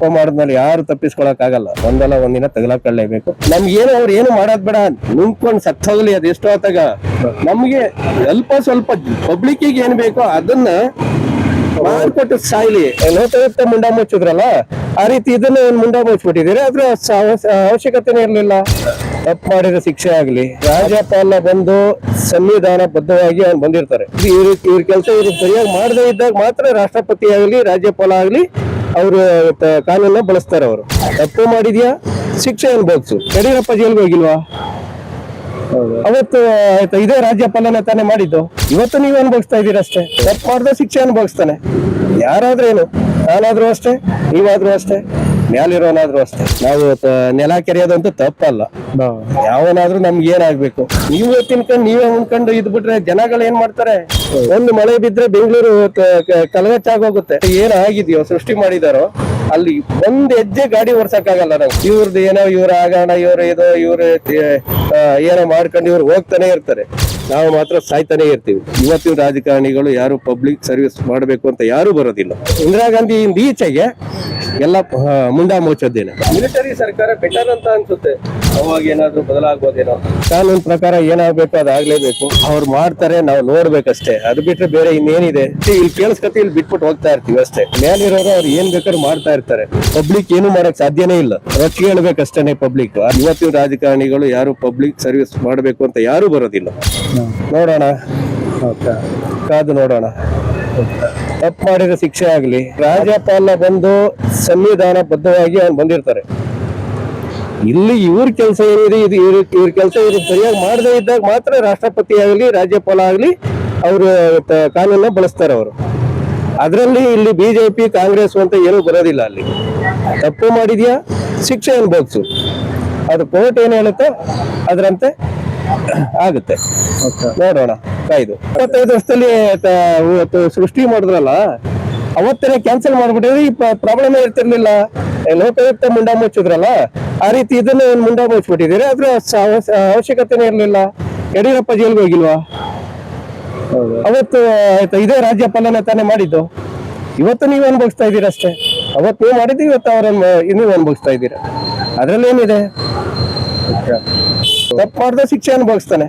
ತಪ್ಪು ಮಾಡಿದ್ಮೇಲೆ ಯಾರು ತಪ್ಪಿಸ್ಕೊಳಕ್ ಆಗಲ್ಲ ಒಂದಲ್ಲ ಒಂದಿನ ತಗಲಾಕೊಳ್ಳೇಬೇಕು ನಮ್ಗೆ ಏನು ಅವ್ರು ಏನು ಮಾಡೋದ್ ಬೇಡ. ನುಂಗ್ಕೊಂಡ್ ಸತ್ ಹೋಗ್ಲಿ ಅದು ಎಷ್ಟೋ ಹೊತ್ತಾಗ ನಮ್ಗೆ ಸ್ವಲ್ಪ ಸ್ವಲ್ಪ ಪಬ್ಲಿಕ್ ಏನ್ ಬೇಕೋ ಅದನ್ನ ಮಾಡ್ಕೊಟ್ಟು ಸಾಯ್ಲಿ. ಲೋಕಾಯುಕ್ತ ಮುಂಡ ಮುಚ್ಚಿದ್ರಲ್ಲ, ಆ ರೀತಿ ಇದನ್ನ ಮುಂಡ ಮುಚ್ಚಿಬಿಟ್ಟಿದ್ದೀರಿ ಆದ್ರೆ ಅವಶ್ಯಕತೆನೇ ಇರ್ಲಿಲ್ಲ. ತಪ್ಪು ಮಾಡಿದ ಶಿಕ್ಷೆ ಆಗ್ಲಿ. ರಾಜ್ಯಪಾಲ ಬಂದು ಸಂವಿಧಾನ ಬದ್ಧವಾಗಿ ಅವ್ನು ಬಂದಿರ್ತಾರೆ. ಇವ್ರ ಇವ್ರ ಕೆಲಸ ಇವ್ರು ಸರಿಯಾಗಿ ಮಾಡದೇ ಇದ್ದಾಗ ಮಾತ್ರ ರಾಷ್ಟ್ರಪತಿ ಆಗ್ಲಿ, ರಾಜ್ಯಪಾಲ ಆಗ್ಲಿ ಅವರು ಕಾನೂನ ಬಳಸ್ತಾರೆ ಅವರು. ತಪ್ಪು ಮಾಡಿದ್ಯಾ? ಶಿಕ್ಷೆ ಅನ್ಬೋದು ಯಡಿಯೂರಪ್ಪ ಜೈಲ್ಗೆ ಹೋಗಿಲ್ವಾ? ಅವತ್ತು ಆಯ್ತಾ ಇದೇ ರಾಜ್ಯಪಾಲನ ತಾನೇ ಮಾಡಿದ್ದು. ಇವತ್ತು ನೀವು ಅನುಭವಿಸ್ತಾ ಇದ್ದೀರ ಅಷ್ಟೇ? ತಪ್ಪು ಮಾಡ್ದ ಶಿಕ್ಷೆ ಅನುಭವಿಸ್ತಾನೆ. ಯಾರಾದ್ರೂ ಏನು ನಾನಾದ್ರೂ ಅಷ್ಟೇ? ನೀವಾದ್ರೂ ಅಷ್ಟೇ? ಮ್ಯಾಲಿರೋನಾದ್ರೂ ಅಷ್ಟೇ. ನಾವು ತ- ನೆಲ ಕೆರೆಯೋದಂತೂ ತಪ್ಪಲ್ಲ. ಯಾವನಾದ್ರೂ ನಮ್ಗೆ ಏನಾಗ್ಬೇಕು? ನೀವು ತಿನ್ಕೊಂಡು ನೀವೇ ಉಣ್ಕೊಂಡು ಇದ್ ಬಿಟ್ರೆ ಜನಗಳು ಏನ್ ಮಾಡ್ತಾರೆ? ಒಂದು ಮಳೆ ಬಿದ್ರೆ ಬೆಂಗಳೂರು ಕಲಗಚ್ಚಾಗೋಗುತ್ತೆ ಏನ್ ಆಗಿದ್ಯೋ ಸೃಷ್ಟಿ ಮಾಡಿದಾರೋ ಅಲ್ಲಿ ಒಂದ್ ಹೆಜ್ಜೆ ಗಾಡಿ ಓಡ್ಸಕ್ಕಾಗಲ್ಲ ನಾವು. ಇವ್ರದ್ದು ಏನೋ ಇವ್ರ ಆಗೋಣ ಇವ್ರ ಇದು ಇವ್ರ ಏನೋ ಮಾಡ್ಕೊಂಡು ಇವ್ರು ಹೋಗ್ತಾನೆ ಇರ್ತಾರೆ. ನಾವು ಮಾತ್ರ ಸಾಯ್ತಾನೆ ಇರ್ತೀವಿ. ಇವತ್ತಿನ ರಾಜಕಾರಣಿಗಳು ಯಾರು ಪಬ್ಲಿಕ್ ಸರ್ವಿಸ್ ಮಾಡಬೇಕು ಅಂತ ಯಾರು ಬರೋದಿಲ್ಲ. ಇಂದಿರಾ ಗಾಂಧಿ ಇಂದ ಈಚೆಗೆ ಎಲ್ಲ ಮುಂಡಾ ಮೋಚದ್ದೇನೆ ಮಿಲಿಟರಿ ಸರ್ಕಾರ ಬೆಟರ್ ಅಂತ ಅನ್ಸುತ್ತೆ. ಅವಾಗ ಏನಾದ್ರೂ ಬದಲಾಗ್ಬೋದೇನೋ. ಕಾನೂನು ಪ್ರಕಾರ ಏನಾಗ್ಬೇಕು ಅದಾಗ್ಲೇಬೇಕು. ಅವ್ರು ಮಾಡ್ತಾರೆ ನಾವು ನೋಡ್ಬೇಕಷ್ಟೇ. ಅದು ಬಿಟ್ರೆ ಬೇರೆ ಇನ್ನೇನಿದೆ. ಇಲ್ಲಿ ಕೇಳಿಸ್ಕತಿ ಇಲ್ಲಿ ಬಿಟ್ಬಿಟ್ಟು ಹೋಗ್ತಾ ಇರ್ತೀವಿ ಅಷ್ಟೇ. ಮೇಲಿರೋರು ಅವ್ರು ಏನ್ ಬೇಕಾದ್ರೂ ಮಾಡ್ತಾ ಇರ್ತಾರೆ. ಪಬ್ಲಿಕ್ ಏನು ಮಾಡಕ್ ಸಾಧ್ಯನೇ ಇಲ್ಲ. ರೊಚ್ಚಿಗೆ ಹೇಳ್ಬೇಕಷ್ಟೇನೆ ಪಬ್ಲಿಕ್ ಇವತ್ತಿನ ರಾಜಕಾರಣಿಗಳು ಯಾರು ಪಬ್ಲಿಕ್ ಸರ್ವಿಸ್ ಮಾಡಬೇಕು ಅಂತ ಯಾರು ಬರೋದಿಲ್ಲ. ನೋಡೋಣ. ಕಾದು ನೋಡೋಣ. ತಪ್ಪು ಮಾಡಿದ ಶಿಕ್ಷೆ ಆಗಲಿ ರಾಜ್ಯಪಾಲ ಬಂದು ಸಂವಿಧಾನ ಬದ್ಧವಾಗಿ ಅವ್ನು ಬಂದಿರ್ತಾರೆ. ಇಲ್ಲಿ ಇವ್ರ ಕೆಲಸ ಏನಿದೆ ಇದು ಇವ್ರ ಇವ್ರ ಕೆಲಸ ಇವ್ರು ಸರಿಯಾಗಿ ಮಾಡದೇ ಇದ್ದಾಗ ಮಾತ್ರ ರಾಷ್ಟ್ರಪತಿ ಆಗಲಿ ರಾಜ್ಯಪಾಲ ಆಗಲಿ ಅವರು ಕಾನೂನ ಬಳಸ್ತಾರೆ ಅವರು. ಅದರಲ್ಲಿ ಇಲ್ಲಿ ಬಿಜೆಪಿ ಕಾಂಗ್ರೆಸ್ ಅಂತ ಏನೂ ಬರೋದಿಲ್ಲ ಅಲ್ಲಿ. ತಪ್ಪು ಮಾಡಿದ್ಯಾ? ಶಿಕ್ಷೆ ಅನುಭವಿಸು ಅದು ಕೋರ್ಟ್ ಏನು ಹೇಳುತ್ತೋ? ಅದರಂತೆ ಆಗುತ್ತೆ. ನೋಡೋಣ. ಕಾಯ್ದು ಇಪ್ಪತ್ತೈದು ವರ್ಷದಲ್ಲಿ ಸೃಷ್ಟಿ ಮಾಡಿದ್ರಲ್ಲ ಅವತ್ತೇ ಕ್ಯಾನ್ಸಲ್ ಮಾಡ್ಬಿಟ್ಟಿದ್ರೆ ಈ ಪ್ರಾಬ್ಲಮ್ ಇರ್ತಿರ್ಲಿಲ್ಲ. ಲೋಕಾಯುಕ್ತ ಮುಂಡ ಮುಚ್ಚಿದ್ರಲ್ಲ ಆ ರೀತಿ ಇದನ್ನ ಒಂದು ಮುಂಡ ಮುಚ್ಚಿಬಿಟ್ಟಿದ್ದೀರಿ? ಅದ್ರ ಸ- ಅವಶ್ಯಕತೆನೇ ಇರಲಿಲ್ಲ. ಯಡಿಯೂರಪ್ಪ ಜೈಲ್ಗೆ ಹೋಗಿಲ್ವಾ? ಅವತ್ತು ಆಯ್ತಾ ಇದೇ ರಾಜ್ಯಪಾಲನೆ ತಾನೇ ಮಾಡಿದ್ದು. ಇವತ್ತು ನೀವು ಅನುಭವಿಸ್ತಾ ಇದ್ದೀರ ಅಷ್ಟೇ. ಅವತ್ತು ನೀವು ಮಾಡಿದ್ದು ಇವತ್ತು ಅವರನ್ನು ನೀವು ಅನುಭವಿಸ್ತಾ ಇದ್ದೀರ. ಅದ್ರಲ್ಲಿ ಏನಿದೆ ತಪ್ಪು ಮಾಡ್ದ ಶಿಕ್ಷೆ ಅನುಭವಿಸ್ತಾನೆ.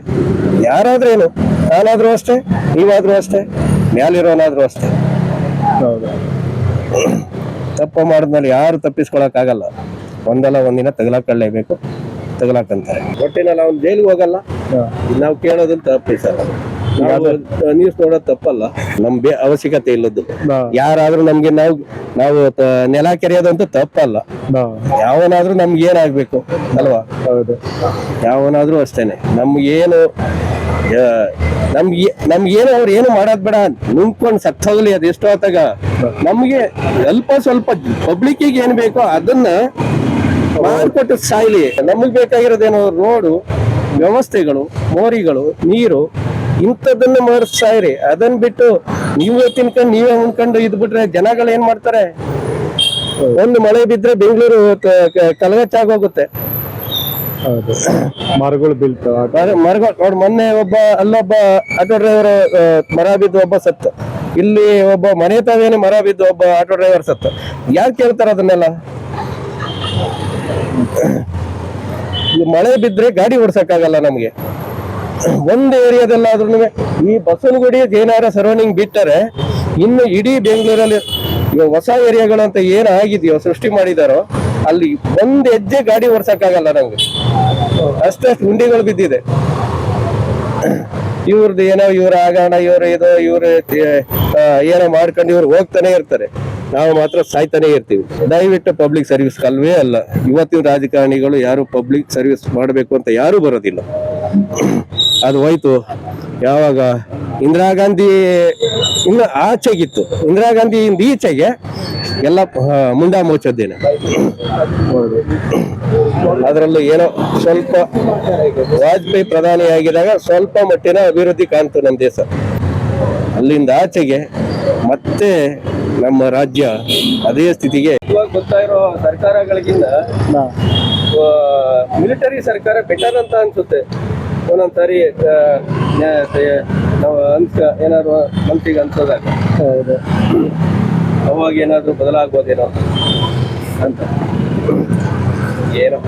ಯಾರಾದ್ರೇನು? ನಾನಾದ್ರೂ ಅಷ್ಟೇ ನೀವಾದ್ರೂ ಅಷ್ಟೇ ಮ್ಯಾಲಿರೋನಾದ್ರೂ ಅಷ್ಟೇ. ತಪ್ಪು ಮಾಡಿದ್ಮೇಲೆ ಯಾರು ತಪ್ಪಿಸ್ಕೊಳಕ್ಕಾಗಲ್ಲ. ಒಂದಲ್ಲ ಒಂದಿನ ತಗಲಾಕೊಳ್ಳೇಬೇಕು ತಗಲಾಕಂತಾರೆ. ಒಟ್ಟಿನಲ್ಲಿ ಅವ್ನು ಜೈಲಿಗೆ ಹೋಗಲ್ಲ. ನಾವು ಕೇಳೋದನ್ನ ತಪ್ಪಿಸಲ್ಲ. ನ್ಯೂಸ್ ನೋಡೋದು ತಪ್ಪಲ್ಲ. ನಮ್ ಬೇ ಅವಶ್ಯಕತೆ ಇಲ್ಲದ್ದು. ಯಾರಾದ್ರೂ ನಮ್ಗೆ ನಾವು ನಾವು ನೆಲ ಕೆರೆಯೋದಂತೂ ತಪ್ಪಲ್ಲ. ಯಾವನಾದ್ರೂ ನಮ್ಗೆ ಏನಾಗ್ಬೇಕು ಅಲ್ವಾ? ಹೌದು. ಯಾವನಾದ್ರೂ ಅಷ್ಟೇನೆ. ನಮ್ಗೇನು ನಮ್ಗೆ ನಮ್ಗೇನು ಅವ್ರು ಏನು ಮಾಡೋದ್ ಬೇಡ. ನುಂಗ್ಕೊಂಡ್ ಸತ್ ಹೋಗ್ಲಿ, ಅದು ಎಷ್ಟೋ ಹೊತ್ತಾಗ ನಮ್ಗೆ ಸ್ವಲ್ಪ ಸ್ವಲ್ಪ ಪಬ್ಲಿಕ್ ಏನ್ ಬೇಕೋ ಅದನ್ನ ಮಾರ್ಕೊಟ್ಟು ಸಾಯ್ಲಿ. ನಮಗ್ ಬೇಕಾಗಿರೋದೇನೋ ರೋಡು, ವ್ಯವಸ್ಥೆಗಳು, ಮೋರಿಗಳು, ನೀರು, ಇಂಥದ್ದನ್ನ ಮಾಡಿಸ್ತಾ ಇರಿ ಅದನ್ನ ಬಿಟ್ಟು ನೀವೇ ತಿನ್ಕೊಂಡು, ನೀವೇ ಉಣ್ಕೊಂಡು ಇದ್ ಬಿಟ್ರೆ ಜನಗಳು ಏನ್ ಮಾಡ್ತಾರೆ? ಒಂದು ಮಳೆ ಬಿದ್ರೆ ಬೆಂಗಳೂರು ಕಲಗಚ್ಚಾಗೋಗುತ್ತೆ ಹೌದು. ಮರಗಳು ಬೀಳ್ತಾವ. ಮರ- ಮರಗಳು, ನೋಡಿ ಮೊನ್ನೆ ಒಬ್ಬ, ಅಲ್ಲೊಬ್ಬ ಆಟೋ ಡ್ರೈವರ್ ಮರ ಬಿದ್ದು ಒಬ್ಬ ಸತ್ತ. ಇಲ್ಲಿ ಒಬ್ಬ ಮನೆ ತಾವೇನೆ ಮರ ಬಿದ್ದು ಒಬ್ಬ ಆಟೋ ಡ್ರೈವರ್ ಸತ್ತ. ಯಾರು ಕೇಳ್ತಾರ ಅದನ್ನೆಲ್ಲ? ಮಳೆ ಬಿದ್ರೆ ಗಾಡಿ ಓಡ್ಸಕ್ಕಾಗಲ್ಲ ನಮಗೆ. ಒಂದು ಏರಿಯಾದಲ್ಲಾದ್ರೂ ಈ ಬಸವನಗುಡಿ ಜೈನಾರ ಸರೌಂಡಿಂಗ್ ಬಿಟ್ಟರೆ ಇನ್ನು ಇಡೀ ಬೆಂಗಳೂರಲ್ಲಿ ಹೊಸ ಏರಿಯಾಗಳು ಅಂತ ಏನಾಗಿದೆ ಆಗಿದೆಯೋ, ಸೃಷ್ಟಿ ಮಾಡಿದಾರೋ ಅಲ್ಲಿ ಒಂದ್ ಹೆಜ್ಜೆ ಗಾಡಿ ಓಡ್ಸಕ್ಕಾಗಲ್ಲ ನಮ್ಗೆ ಅಷ್ಟಷ್ಟು ಗುಂಡಿಗಳು ಬಿದ್ದಿದೆ. ಇವ್ರದ್ದು ಏನೋ ಇವ್ರ ಆಗೋಣ, ಇವ್ರ ಇದು, ಇವ್ರ ಏನೋ ಮಾಡ್ಕೊಂಡು ಇವ್ರು ಹೋಗ್ತಾನೆ ಇರ್ತಾರೆ. ನಾವು ಮಾತ್ರ ಸಾಯ್ತಾನೆ ಇರ್ತೀವಿ. ದಯವಿಟ್ಟು ಪಬ್ಲಿಕ್ ಸರ್ವಿಸ್ ಕಲ್ವೇ ಅಲ್ಲ, ಇವತ್ತಿನ ರಾಜಕಾರಣಿಗಳು ಯಾರು ಪಬ್ಲಿಕ್ ಸರ್ವಿಸ್ ಮಾಡಬೇಕು ಅಂತ ಯಾರು ಬರೋದಿಲ್ಲ. ಅದು ಹೋಯ್ತು. ಯಾವಾಗ? ಇಂದಿರಾ ಗಾಂಧಿ, ಇನ್ನು ಆಚೆಗಿತ್ತು. ಇಂದಿರಾ ಗಾಂಧಿ ಇಂದ ಈಚೆಗೆ ಎಲ್ಲ ಮುಂಡ ಮೋಚೋದೇನೆ ಅದರಲ್ಲೂ ಏನೋ ಸ್ವಲ್ಪ ವಾಜಪೇಯಿ ಪ್ರಧಾನಿ ಆಗಿದಾಗ ಸ್ವಲ್ಪ ಮಟ್ಟಿನ ಅಭಿವೃದ್ಧಿ ಕಾಣ್ತು ನಮ್ಮ ದೇಶ. ಅಲ್ಲಿಂದ ಆಚೆಗೆ ಮತ್ತೆ ನಮ್ಮ ರಾಜ್ಯ ಅದೇ ಸ್ಥಿತಿಗೆ. ಇವಾಗ ಗೊತ್ತಾ ಇರೋ ಸರ್ಕಾರಗಳಿಗಿಂತ ಮಿಲಿಟರಿ ಸರ್ಕಾರ ಬೆಟರ್ ಅಂತ ಅನ್ಸುತ್ತೆ. ಒಂದೊಂದ್ಸರಿ ಸರಿ ನ್ಯಾ- ತೆ- ನಾವು ಅನ್ಸ ಏನಾದ್ರು ಮನ್ಸಿಗೆ ಅನ್ಸೋದಾಗ ಅವಾಗ ಏನಾದರೂ ಬದಲಾಗ್ಬೋದೇನೋ ಅಂತ. ಏನೋ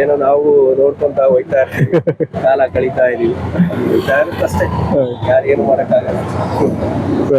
ಏನೋ ನಾವು ನೋಡ್ಕೊಂತ ಇರ್ತೀವಿ. ಕಾಲ ಕಳೀತಾ ಇದೀವಿ. ಹೋಗ್ತಾ ಇರುತ್ತೆ ಅಷ್ಟೇ ಯಾರೇನು ಮಾಡಕ್ಕಾಗಲ್ಲ.